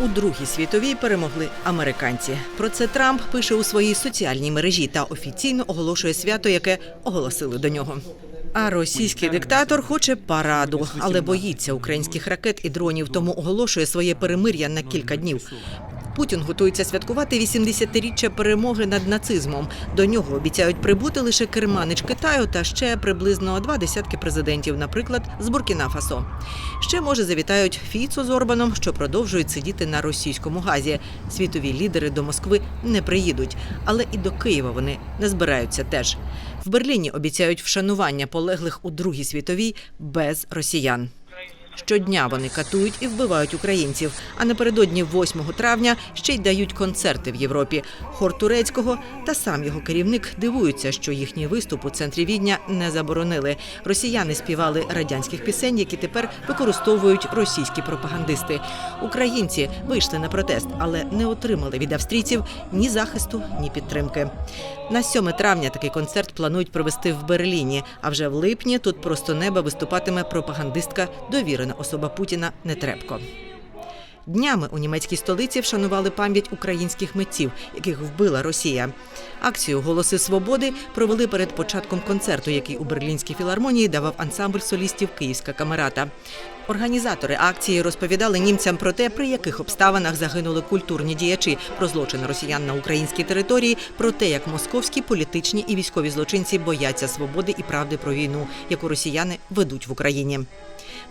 У Другій світовій перемогли американці. Про це Трамп пише у своїй соціальній мережі та офіційно оголошує свято, яке оголосили до нього. А російський диктатор хоче параду, але боїться українських ракет і дронів, тому оголошує своє перемир'я на кілька днів. Путін готується святкувати 80-річчя перемоги над нацизмом. До нього обіцяють прибути лише керманич Китаю та ще приблизно два десятки президентів, наприклад, з Буркіна Фасо. Ще може завітають Фіцо з Орбаном, що продовжують сидіти на російському газі. Світові лідери до Москви не приїдуть, але і до Києва вони не збираються теж. В Берліні обіцяють вшанування полеглих у Другій світовій без росіян. Щодня вони катують і вбивають українців. А напередодні 8 травня ще й дають концерти в Європі. Хор турецького та сам його керівник дивуються, що їхній виступ у центрі Відня не заборонили. Росіяни співали радянських пісень, які тепер використовують російські пропагандисти. Українці вийшли на протест, але не отримали від австрійців ні захисту, ні підтримки. На 7 травня такий концерт планують провести в Берліні. А вже в липні тут просто неба виступатиме пропагандистка, довірена особа Путіна Нетребко. Днями у німецькій столиці вшанували пам'ять українських митців, яких вбила Росія. Акцію Голоси свободи провели перед початком концерту, який у Берлінській філармонії давав ансамбль солістів Київська камерата. Організатори акції розповідали німцям про те, при яких обставинах загинули культурні діячі, про злочини росіян на українській території, про те, як московські політичні і військові злочинці бояться свободи і правди про війну, яку росіяни ведуть в Україні.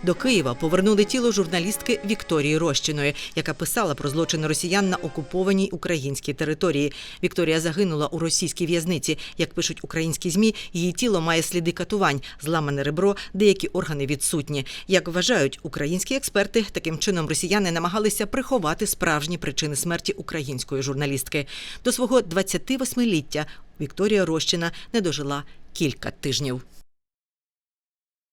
До Києва повернули тіло журналістки Вікторії Рощиної, яка писала про злочини росіян на окупованій українській території. Вікторія загинула у російській в'язниці. Як пишуть українські змі, її тіло має сліди катувань, зламане ребро, деякі органи відсутні. Як вважають українські експерти, таким чином росіяни намагалися приховати справжні причини смерті української журналістки. До свого 28-ліття Вікторія Рощина не дожила кілька тижнів.